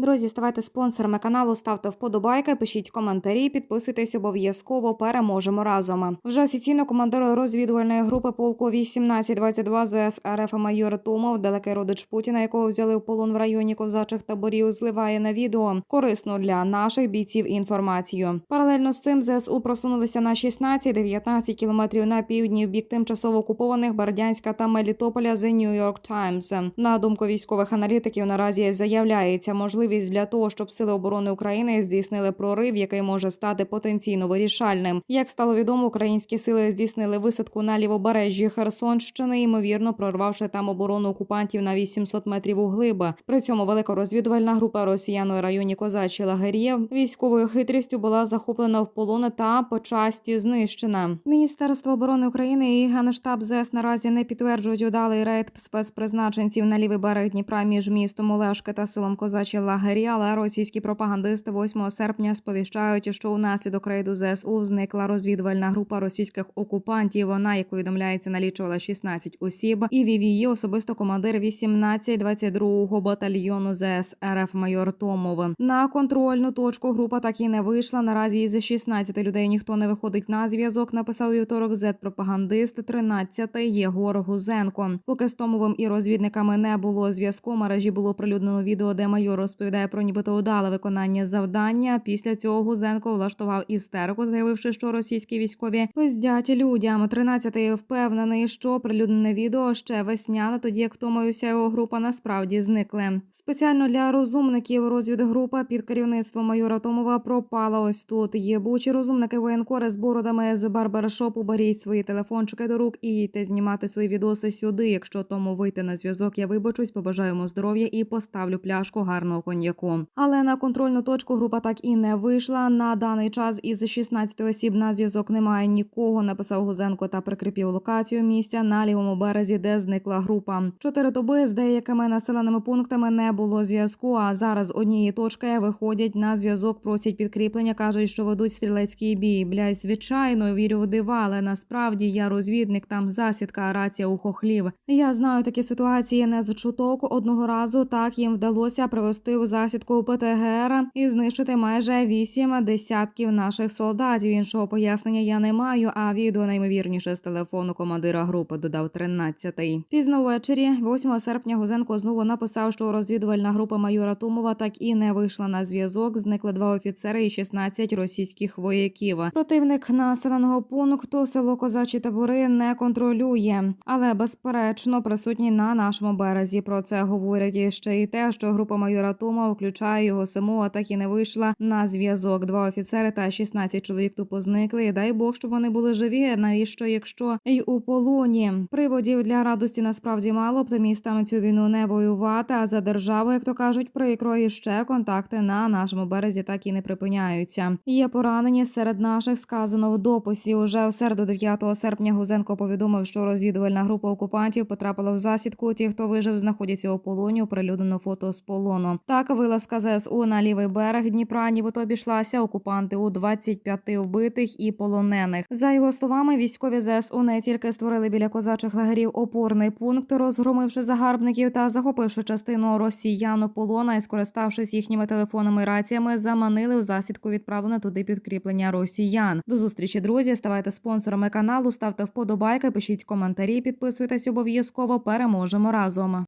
Друзі, ставайте спонсорами каналу, ставте вподобайки, пишіть коментарі, підписуйтесь обов'язково. Переможемо разом. Вже офіційно командир розвідувальної групи полку 1822 ЗС РФ майор Томов, далекий родич Путіна, якого взяли в полон в районі козачих таборів, зливає на відео корисну для наших бійців інформацію. Паралельно з цим ЗСУ просунулися на 16-19 кілометрів на півдні в бік тимчасово окупованих Бердянська та Мелітополя The New York Times. На думку військових аналітиків, наразі заявляється можливість для того, щоб сили оборони України здійснили прорив, який може стати потенційно вирішальним. Як стало відомо, українські сили здійснили висадку на лівобережжі Херсонщини, ймовірно прорвавши там оборону окупантів на 800 метрів углиб. При цьому велика розвідувальна група росіян у районі Козачі лагер'є військовою хитрістю була захоплена в полон та по часті знищена. Міністерство оборони України і Генштаб ЗС наразі не підтверджують удалий рейд спецпризначенців на лівий берег Дніпра між містом Олешки та селом Козачі лагері, але російські пропагандисти 8 серпня сповіщають, що унаслідок рейду ЗСУ зникла розвідувальна група російських окупантів. Вона, як повідомляється, налічувала 16 осіб, і вів її особисто командир 18-22 батальйону ЗС РФ майор Томов. На контрольну точку група так і не вийшла. Наразі із 16 людей ніхто не виходить на зв'язок. Написав вівторок зет-пропагандист 13 Єгор Гузенко. Поки з Томовим і розвідниками не було зв'язку. Мережі було прилюднено відео, де майор розповідає про нібито удале виконання завдання. Після цього Гузенко влаштував істерику, заявивши, що російські військові пиздять людям. 13-й впевнений, що прилюднене відео ще весняне, тоді як Тома і вся його група насправді зникли. Спеціально для розумників розвідгрупа під керівництвом майора Томова пропала ось тут. Єбучі розумники воєнкори з бородами з барбершопу беріть свої телефончики до рук і їдьте знімати свої відоси сюди. Якщо тому вийти на зв'язок, я вибачусь, побажаємо здоров'я і поставлю пляшку гарного коньяку. Але на контрольну точку група так і не вийшла. На даний час із 16 осіб на зв'язок немає нікого. Написав Гузенко та прикріпів локацію місця на лівому березі, де зникла група. Чотири доби з деякими населеними пунктами не було зв'язку. А зараз з однієї точки виходять на зв'язок, просять підкріплення, кажуть, що ведуть стрілецький бій. Блядь, звичайно, вірю в дива, але насправді я розвідник. Там засідка, рація у хохлів. Я знаю такі ситуації не з чуток. Одного разу так їм вдалося привести у засідку ПТГР і знищити майже вісім десятків наших солдатів. Іншого пояснення я не маю. А відео наймовірніше з телефону командира групи додав 13-й. Пізно ввечері, 8 серпня, Гузенко знову написав, що розвідувальна група майора Тумова так і не вийшла на зв'язок. Зникли два офіцери і 16 російських вояків. Противник населеного пункту село Козачі табори не контролює, але безперечно присутній на нашому березі. Про це говорять і ще й те, що група майора Тома, включає його самого, так і не вийшла на зв'язок. Два офіцери та 16 чоловік тупо зникли. Дай Бог, щоб вони були живі. Навіщо, якщо й у полоні? Приводів для радості насправді мало. Оптимістам цю війну не воювати. А за державу, як то кажуть, прикро і ще контакти на нашому березі так і не припиняються. Є поранені серед наших сказано в дописі. Уже в середу, 9 серпня, Гузенко повідомив, що розвідувальна група окупантів потрапила в засідку. Ті, хто вижив, знаходяться у полоні. Оприлюднено фото з полону. Так вилазка ЗСУ на лівий берег Дніпра, нібито обійшлася окупанти у 25 вбитих і полонених. За його словами, військові ЗСУ не тільки створили біля козачих лагерів опорний пункт, розгромивши загарбників та захопивши частину росіян полона і скориставшись їхніми телефонами раціями, заманили в засідку відправлене туди підкріплення росіян. До зустрічі, друзі. Ставайте спонсорами каналу, ставте вподобайки, пишіть коментарі, підписуйтесь обов'язково. Переможемо разом.